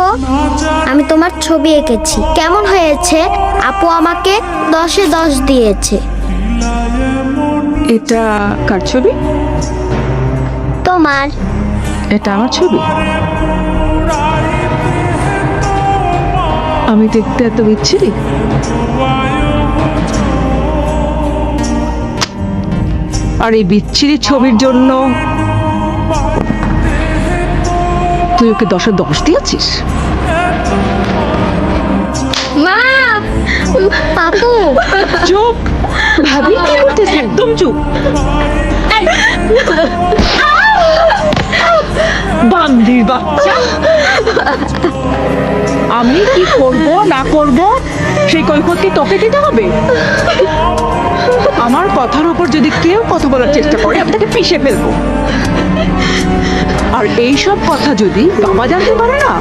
দেখো আমি তোমার ছবি এঁকেছি। কেমন হয়েছে? আপু আমাকে দশে দশ দিয়েছে। এটা কার ছবি? তোমার। এটা আমার ছবি? আমি দেখতে এত বিচ্ছিরি? আর এই বিচ্ছিরি ছবির জন্য তুই ওকে দশে দশ দিয়েছিস? মা! চুপ! ভাবি কি করতেছে? একদম চুপ। বান্দির বাচ্চা। আমি কি করব না করব সেই কৈফতি তোকে দিতে হবে? আমার কথার উপর যদি কেউ কথা বলার চেষ্টা করে আমি তাকে পিষে ফেলব। আর এইসব কথা যদি বাবা জানতে পারে না